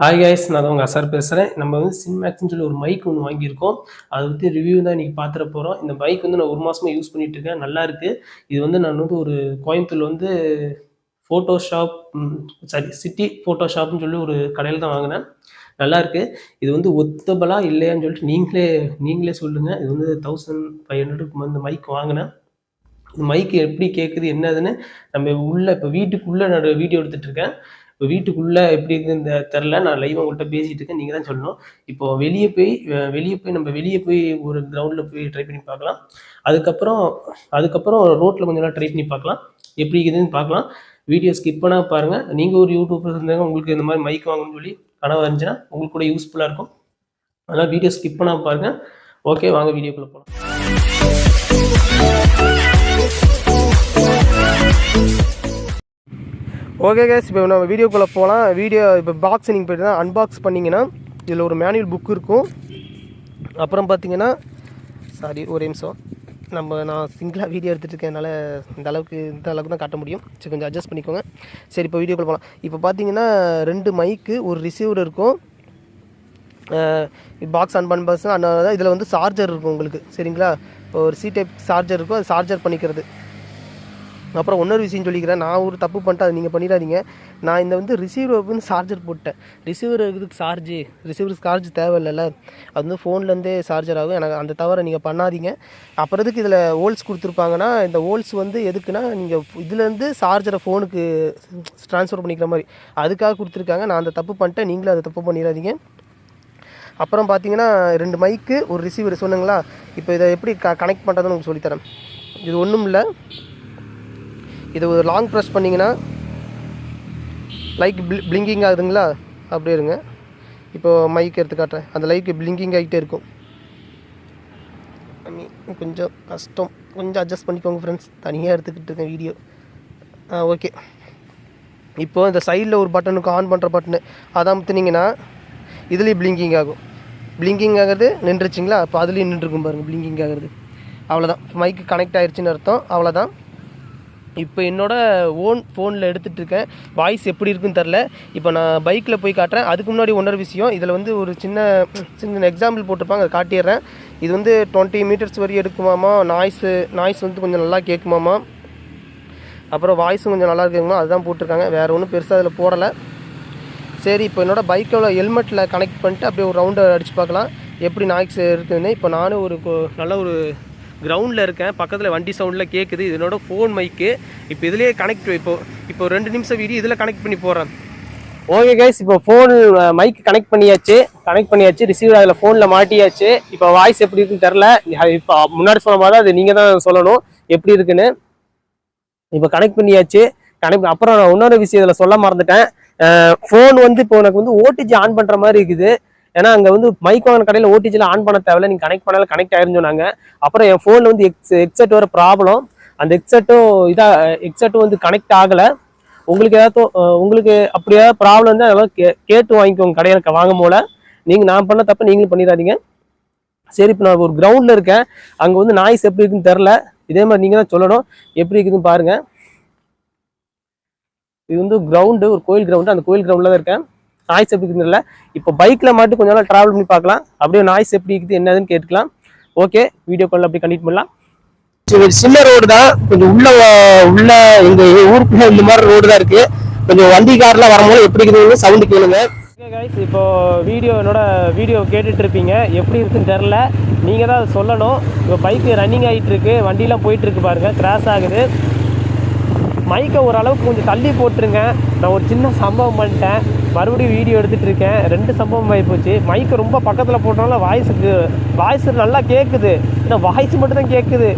Hi guys நான் உங்கள் அசார் பேசுகிறேன் நம்ம வந்து சின்மேக்ஸ்னு சொல்லி ஒரு மைக் ஒன்று வாங்கியிருக்கோம். அதை பற்றி ரிவ்யூ தான் இன்றைக்கி பார்த்துட போகிறோம் இந்த மைக் வந்து நான் ஒரு மாதமாக யூஸ் பண்ணிகிட்டு இருக்கேன். நல்லா இது வந்து நான் வந்து ஒரு கோயம்புத்தூர்ல வந்து ஃபோட்டோஷாப் சாரி சிட்டி ஃபோட்டோஷாப்னு சொல்லி ஒரு கடையில் தான் வாங்கினேன். நல்லா இருக்குது இது வந்து ஒத்தபலா இல்லையான்னு சொல்லிட்டு நீங்களே நீங்களே சொல்லுங்கள் இது வந்து தௌசண்ட் ஃபைவ் ஹண்ட்ரடுக்கு வந்து மைக் வாங்கினேன். இந்த மைக் எப்படி கேட்குது என்னதுன்னு நம்ம உள்ள இப்போ வீட்டுக்குள்ளே நான் வீடியோ எடுத்துட்டு இருக்கேன். இப்போ வீட்டுக்குள்ளே எப்படி இருக்குன்னு தெரில நான் லைவ் உங்கள்கிட்ட பேசிகிட்டு இருக்கேன். நீங்கள் தான் சொல்லணும். இப்போ வெளியே போய் வெளியே போய் நம்ம வெளியே போய் ஒரு கிரவுண்டில் போய் ட்ரை பண்ணி பார்க்கலாம். அதுக்கப்புறம் அதுக்கப்புறம் ரோட்டில் கொஞ்ச நேரம் ட்ரை பண்ணி பார்க்கலாம். எப்படி இருக்குதுன்னு பார்க்கலாம். வீடியோ ஸ்கிப் பண்ணால் பாருங்கள் நீங்கள் ஒரு யூடியூபர் இருந்தாங்க உங்களுக்கு இந்த மாதிரி மைக் வாங்கணும்னு சொல்லி கனவு இருந்துச்சுன்னா உங்களுக்கு கூட யூஸ்ஃபுல்லாக இருக்கும். அதனால் வீடியோ ஸ்கிப் பண்ணால் பாருங்கள் ஓகே வாங்க வீடியோக்குள்ளே போகலாம் ஓகே கேஸ் இப்போ நம்ம வீடியோக்குள்ளே போகலாம் வீடியோ இப்போ பாக்ஸ் நீங்கள் போய்ட்டு தான் அன்பாக்ஸ் பண்ணிங்கன்னா இதில் ஒரு மேனுவல் புக் இருக்கும். அப்புறம் பார்த்தீங்கன்னா சாரி ஒரு நிமிஷம். நம்ம நான் சிங்கிளாக வீடியோ எடுத்துகிட்டு இருக்கேனால இந்த அளவுக்கு இந்த அளவுக்கு தான் காட்ட முடியும். சரி கொஞ்சம் அட்ஜஸ்ட் பண்ணிக்கோங்க. சரி இப்போ வீடியோக்குள்ளே போகலாம் இப்போ பார்த்தீங்கன்னா ரெண்டு மைக்கு ஒரு ரிசீவர் இருக்கும். பாக்ஸ் அன் பண்ண அண்ட் இதில் வந்து சார்ஜர் இருக்கும் உங்களுக்கு. சரிங்களா? இப்போ ஒரு சி டைப் சார்ஜர் இருக்கும். அது சார்ஜர் பண்ணிக்கிறது. அப்புறம் இன்னொரு விஷயம் சொல்லிக்கிறேன். நான் ஒரு தப்பு பண்ணிட்டு அதை நீங்கள் பண்ணிடாதீங்க. நான் இந்த வந்து ரிசீவர் வந்து சார்ஜர் போட்டேன். ரிசீவர் இதுக்கு சார்ஜு ரிசீவருக்கு சார்ஜ் தேவையில்லைல்ல. அது வந்து ஃபோன்லேருந்தே சார்ஜர் ஆகும். எனக்கு அந்த தவிர நீங்கள் பண்ணாதீங்க. அப்புறம் எதுக்கு இதில் ஹோல்ஸ் கொடுத்துருப்பாங்கன்னா இந்த ஹோல்ஸ் வந்து எதுக்குன்னா நீங்கள் இதுலேருந்து சார்ஜரை ஃபோனுக்கு ட்ரான்ஸ்ஃபர் பண்ணிக்கிற மாதிரி. அதுக்காக கொடுத்துருக்காங்க. நான் அந்த தப்பு பண்ணிட்டேன். நீங்களும் அதை தப்பு பண்ணிடாதீங்க. அப்புறம் பார்த்தீங்கன்னா ரெண்டு மைக்கு ஒரு ரிசீவர் சொன்னுங்களா? இப்போ இதை எப்படி க கனெக்ட் பண்ணுறதுன்னு உங்களுக்கு சொல்லித்தரேன். இது ஒன்றும் இல்லை. இது ஒரு லாங் ப்ரெஸ் பண்ணிங்கன்னா லைக் பிளிங்கிங் ஆகுதுங்களா? அப்படியே இருங்க. இப்போது மைக் எடுத்து காட்டுறேன். அந்த லைக் பிளிங்கிங் ஆகிட்டே இருக்கும். கொஞ்சம் கஷ்டம். கொஞ்சம் அட்ஜஸ்ட் பண்ணிக்கோங்க ஃப்ரெண்ட்ஸ் தனியாக எடுத்துக்கிட்டு இருக்கேன் வீடியோ ஆ ஓகே இப்போது இந்த சைடில் ஒரு பட்டனுக்கு ஆன் பண்ணுற பட்டனு அதை அமுத்துனீங்கன்னா இதுலேயும் பிளிங்கிங் ஆகும். பிளிங்கிங் ஆகிறது நின்றுச்சுங்களா? அப்போ அதுலேயும் நின்றுருக்கும் பாருங்கள் பிளிங்கிங் ஆகிறது. அவ்வளோதான் மைக்கு கனெக்ட் ஆகிடுச்சின்னு அர்த்தம். அவ்வளோதான் இப்போ என்னோட ஓன் ஃபோனில் எடுத்துகிட்டு இருக்கேன் வாய்ஸ் எப்படி இருக்குன்னு தெரில இப்போ நான் பைக்கில் போய் காட்டுறேன். அதுக்கு முன்னாடி ஒன்றொரு விஷயம். இதில் வந்து ஒரு சின்ன சின்ன எக்ஸாம்பிள் போட்டிருப்பாங்க. அதை காட்டிடுறேன். இது வந்து டுவெண்ட்டி மீட்டர்ஸ் வரையும் எடுக்குமாமா நாய்ஸு நாய்ஸ் வந்து கொஞ்சம் நல்லா கேட்குமாமா அப்புறம் வாய்ஸும் கொஞ்சம் நல்லா இருக்குங்கம்மா அதுதான் போட்டிருக்காங்க. வேறு ஒன்றும் பெருசாக அதில் போடலை. சரி இப்போ என்னோட பைக்கோட ஹெல்மெட்டில் கனெக்ட் பண்ணிட்டு அப்படியே ஒரு ரவுண்டை அடித்து பார்க்கலாம். எப்படி நாய்ஸ் இருக்குதுன்னு. இப்போ நானும் ஒரு நல்ல ஒரு கிரவுண்டில் இருக்கேன். பக்கத்தில் வண்டி சவுண்டில் கேட்குது இதனோட ஃபோன் மைக்கு இப்போ இதுலேயே கனெக்ட் இப்போ இப்போ ரெண்டு நிமிஷம் வீடியோ இதில் கனெக்ட் பண்ணி போகிறேன் ஓகே கைஸ் இப்போ ஃபோன் மைக் கனெக்ட் பண்ணியாச்சு. கனெக்ட் பண்ணியாச்சு. ரிசீவர் அதில் ஃபோனில் மாட்டியாச்சு. இப்போ வாய்ஸ் எப்படி இருக்குன்னு தெரில இப்போ முன்னாடி சொன்ன மாதிரி அது நீங்கள் தான் சொல்லணும். எப்படி இருக்குன்னு. இப்போ கனெக்ட் பண்ணியாச்சு. கனெக்ட் அப்புறம் நான் இன்னொரு விஷயம் இதில் சொல்ல மறந்துட்டேன். ஃபோன் வந்து இப்போ எனக்கு வந்து ஓடிஜி ஆன் பண்ணுற மாதிரி இருக்குது. ஏன்னா அங்கே வந்து மைக் வாங்கின கடையில் ஓடிஜியில் ஆன் பண்ண தேவையில்ல. நீங்கள் கனெக்ட் பண்ணாலும் கனெக்ட் ஆயிருன்னு சொன்னாங்க. அப்புறம் என் ஃபோனில் வந்து எக்ஸ் எக்ஸெட் வர ப்ராப்ளம் அந்த எக்ஸெட்டும் இதாக எக்ஸெட்டும் வந்து கனெக்ட் ஆகலை. உங்களுக்கு ஏதாவது உங்களுக்கு அப்படி ஏதாவது ப்ராப்ளம் இருந்தால் அதெல்லாம் கே கேட்டு வாங்கிக்கோங்க. கடையில் வாங்கும் போல. நீங்கள் நான் பண்ண தப்பு நீங்களும் பண்ணிடாதீங்க. சரி இப்போ நான் ஒரு கிரவுண்டில் இருக்கேன். அங்கே வந்து நாய்ஸ் எப்படி இருக்குன்னு தெரில இதே மாதிரி நீங்கள் தான் சொல்லணும். எப்படி இருக்குதுன்னு பாருங்கள் இது வந்து கிரவுண்டு ஒரு கோயில் கிரவுண்டு அந்த கோயில் கிரவுண்டில் தான் இருக்கேன். நாய்ஸ் எப்படி இருக்குன்னு தெரியல. இப்போ பைக்கில் மட்டும் கொஞ்ச நாள் ட்ராவல் பண்ணி பார்க்கலாம். அப்படியே நாய்ஸ் எப்படி இருக்குது என்னதுன்னு கேட்டுக்கலாம். ஓகே வீடியோ காலில் அப்படி கண்டினியூ பண்ணலாம். சரி சின்ன ரோடு தான். கொஞ்சம் உள்ள உள்ள எங்க ஊருக்குள்ள இந்த மாதிரி ரோடு தான் இருக்கு. கொஞ்சம் வண்டி கார்லாம் வரும்போது எப்படி இருக்குதுன்னு சவுண்டு கேளுங்க. கைஸ் இப்போ வீடியோ என்னோட வீடியோ கேட்டுட்டு இருப்பீங்க எப்படி இருக்குன்னு தெரில நீங்கள் தான் சொல்லணும். இப்போ பைக்கு ரன்னிங் ஆகிட்டு இருக்கு. வண்டிலாம் போயிட்டு இருக்கு பாருங்க. கிராஸ் ஆகுது. மைக்கை ஓரளவுக்கு கொஞ்சம் தள்ளி போட்டுருங்க. நான் ஒரு சின்ன சம்பவம் பண்ணிட்டேன். மறுபடியும் வீடியோ எடுத்துகிட்டு இருக்கேன். ரெண்டு சம்பவம் ஆகி போச்சு. மைக்கை ரொம்ப பக்கத்தில் போட்டனால வாய்ஸுக்கு வாய்ஸ் நல்லா கேட்குது ஏன்னா வாய்ஸ் மட்டும்தான் கேட்குது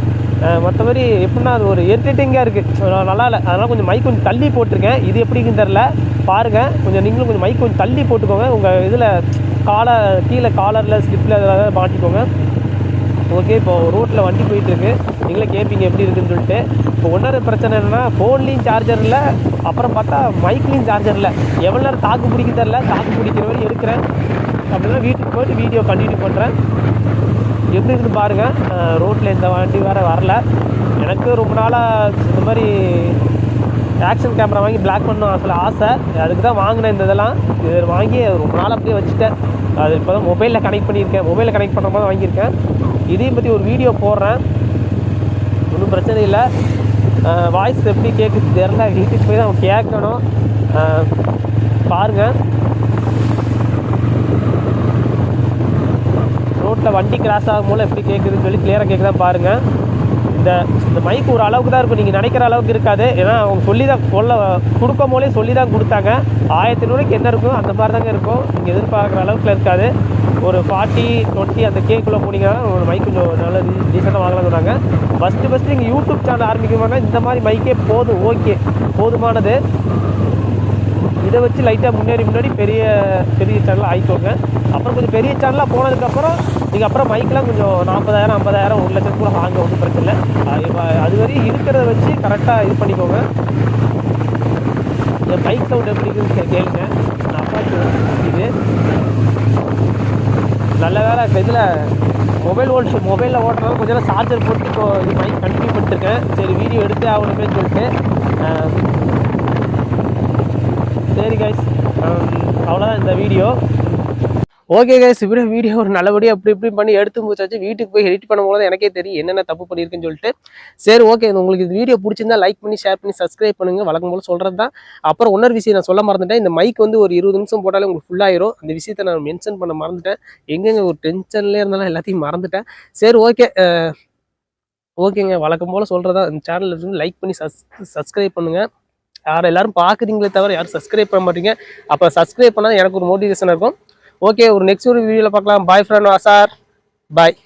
மற்றபடி எப்படின்னா அது ஒரு இரிட்டேட்டிங்காக இருக்குது நல்லா இல்லை. அதனால் கொஞ்சம் மைக் கொஞ்சம் தள்ளி போட்டிருக்கேன். இது எப்படின்னு தெரில பாருங்கள் கொஞ்சம் நீங்களும் கொஞ்சம் மைக் கொஞ்சம் தள்ளி போட்டுக்கோங்க. உங்கள் இதில் காலர் கீழே காலரில் ஸ்லிப்பில் இதெல்லாம் மாட்டிக்கோங்க. ஓகே இப்போது ரோட்டில் வண்டி போயிட்டுருக்கு. நீங்களே கேட்பீங்க எப்படி இருக்குன்னு சொல்லிட்டு. இப்போ ஒன்றரை பிரச்சனை என்னென்னா ஃபோன்லேயும் சார்ஜர் இல்லை அப்புறம் பார்த்தா மைக்லேயும் சார்ஜர் இல்லை. எவ்வளோ நேரம் தாக்கு பிடிக்க தெரில தாக்கு பிடிக்கிற வரை எடுக்கிறேன். அப்படின்னா வீட்டுக்கு போயிட்டு வீடியோ கண்டினியூ பண்ணுறேன் எப்படி இருக்குன்னு பாருங்கள் ரோட்டில் இந்த வண்டி வேறு வரல. எனக்கு ரொம்ப நாளாக இந்த மாதிரி ஆக்ஷன் கேமரா வாங்கி பிளாக் பண்ணணும் சொல்ல ஆசை. அதுக்கு தான் வாங்கினேன் இந்த இதெல்லாம். இது வாங்கி ரொம்ப நாள் அப்படியே வச்சுட்டேன். அது இப்போ தான் மொபைலில் கனெக்ட் பண்ணியிருக்கேன். மொபைலில் கனெக்ட் பண்ணுற மாதிரி வாங்கியிருக்கேன். இதையும் பற்றி ஒரு வீடியோ போடுறேன். ஒன்றும் பிரச்சனை இல்லை. வாய்ஸ் எப்படி கேட்குது தெரில வீட்டுக்கு போய் தான் கேட்கணும் பாருங்கள் ரோட்டில் வண்டி கிராஸ் ஆகும் போல எப்படி கேட்குதுன்னு சொல்லி கிளியராக கேட்குதான் பாருங்கள் இந்த இந்த மைக் ஒரு அளவுக்கு தான் இருக்கும். நீங்கள் நினைக்கிற அளவுக்கு இருக்காது. ஏன்னா அவங்க சொல்லி தான் சொல்ல கொடுக்கும் போலே சொல்லி தான் கொடுத்தாங்க. ஆயிரத்தி நூறுக்கு என்ன இருக்கும் அந்த மாதிரி தாங்க இருக்கும். நீங்கள் எதிர்பார்க்குற அளவுக்கு இருக்காது. ஒரு ஃபார்ட்டி டுவெண்ட்டி அந்த கேக்குள்ளே போனீங்கன்னா ஒரு மைக் கொஞ்சம் நல்ல டீசெண்டாக வாங்கலாம் சொன்னாங்க. ஃபஸ்ட்டு ஃபஸ்ட்டு நீங்கள் யூடியூப் சேனல் ஆரம்பிக்கணும்னா இந்த மாதிரி மைக்கே போதும் ஓகே போதுமானது. இதை வச்சு லைட்டாக முன்னேறி முன்னாடி பெரிய பெரிய சேனலாக ஆகிக்கோங்க அப்புறம் கொஞ்சம் பெரிய சேனலாக போனதுக்கப்புறம் நீங்கள் அப்புறம் மைக்கெலாம் கொஞ்சம் நாற்பதாயிரம் ஐம்பதாயிரம் ஒரு லட்சம் கூட வாங்க ஒன்றும் பிரச்சனை இல்லை. அது அது வரையும் இருக்கிறத வச்சு கரெக்டாக இது பண்ணிக்கோங்க. என் பைக் சவுண்ட் எப்படி இருக்குன்னு கேளுங்க. நான் அப்பாச்சி இது. நல்ல வேலை. இதில் மொபைல் ஓட்டு மொபைலில் ஓட்டுறது கொஞ்சம் நேரம் சார்ஜர் போட்டு இப்போ இது மாதிரி கண்டினியூ பண்ணிட்டுருக்கேன். சரி வீடியோ எடுத்தே ஆகணுமே சொல்லிட்டு. சரி கைஸ் அவ்வளோதான் இந்த வீடியோ ஓகே கைஸ் இப்படி வீடியோ ஒரு நல்லபடியாக அப்படி இப்படி பண்ணி எடுத்து முடிச்சாச்சு. வீட்டுக்கு போய் எடிட் பண்ணும்போது எனக்கே தெரியும் என்னென்ன தப்பு பண்ணியிருக்குன்னு சொல்லிட்டு. சரி ஓகே உங்களுக்கு இது வீடியோ பிடிச்சிருந்தா லைக் பண்ணி ஷேர் பண்ணி சப்ஸ்கிரைப் பண்ணுங்க. வழக்கம் போல சொல்கிறது தான் அப்புறம் இன்னொரு விஷயம் நான் சொல்ல மறந்துட்டேன். இந்த மைக் வந்து ஒரு இருபது நிமிஷம் போட்டாலே உங்களுக்கு ஃபுல்லாயிரும் அந்த விஷயத்தை நான் மென்ஷன் பண்ண மறந்துட்டேன். எங்கெங்க ஒரு டென்ஷன்லேயே இருந்தாலும் எல்லாத்தையும் மறந்துட்டேன். சரி ஓகே ஓகேங்க வழக்கம் போல் சொல்கிறதா இந்த சேனலில் இருந்து லைக் பண்ணி சஸ் சப்ஸ்கிரைப் பண்ணுங்கள் யார் எல்லாரும் பார்க்குறீங்களே தவிர யாரும் சப்ஸ்கிரைப் பண்ண மாட்டீங்க. அப்போ சப்ஸ்கிரைப் பண்ணால் எனக்கு ஒரு மோட்டிவேஷன் இருக்கும். ஓகே ஒரு நெக்ஸ்ட் ஒரு வீடியோவில் பார்க்கலாம். பாய் ஃப்ரெண்ட் சார் பாய்